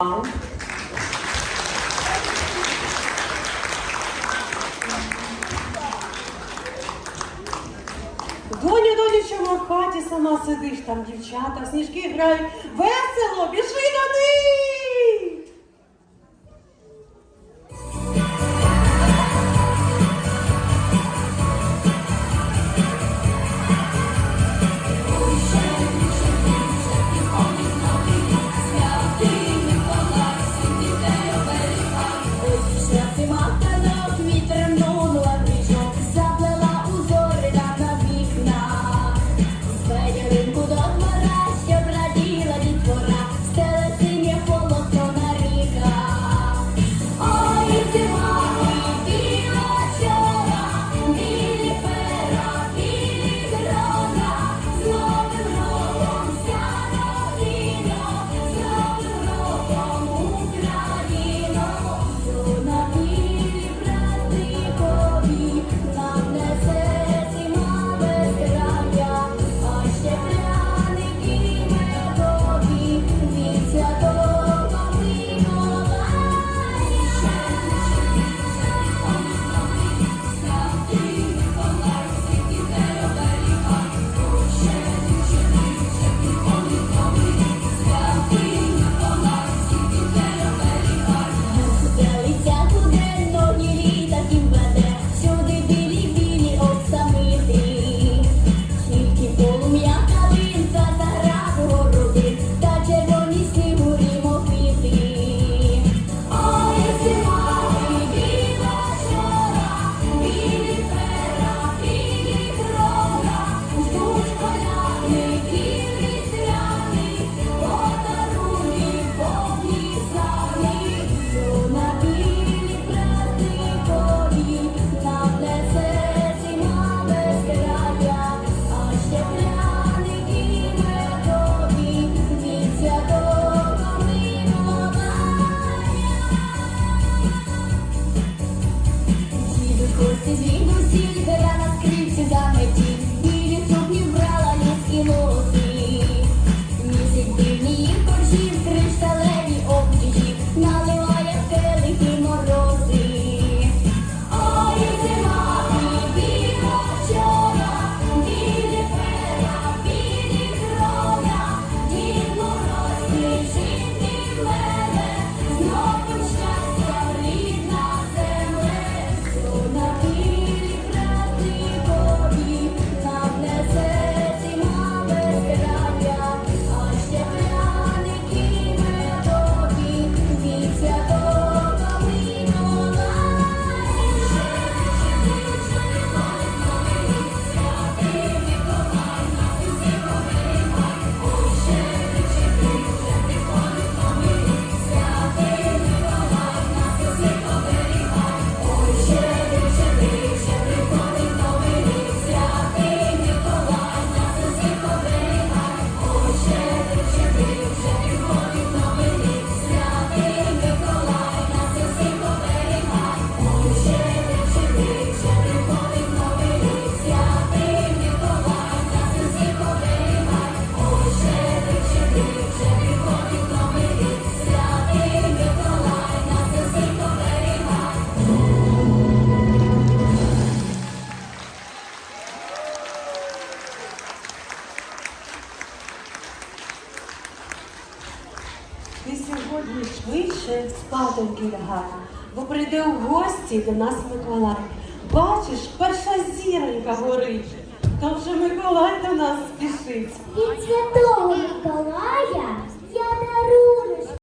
Wow. Доню, доню, чому в хаті сама сидиш, там дівчата, сніжки грають. Весело, біжи до них! Ти сьогодні швидше спадоньки лягай, бо прийде у гості до нас Миколай. Бачиш, перша зіронька горить, там вже Миколай до нас спішить. Від святого Миколая я дарую.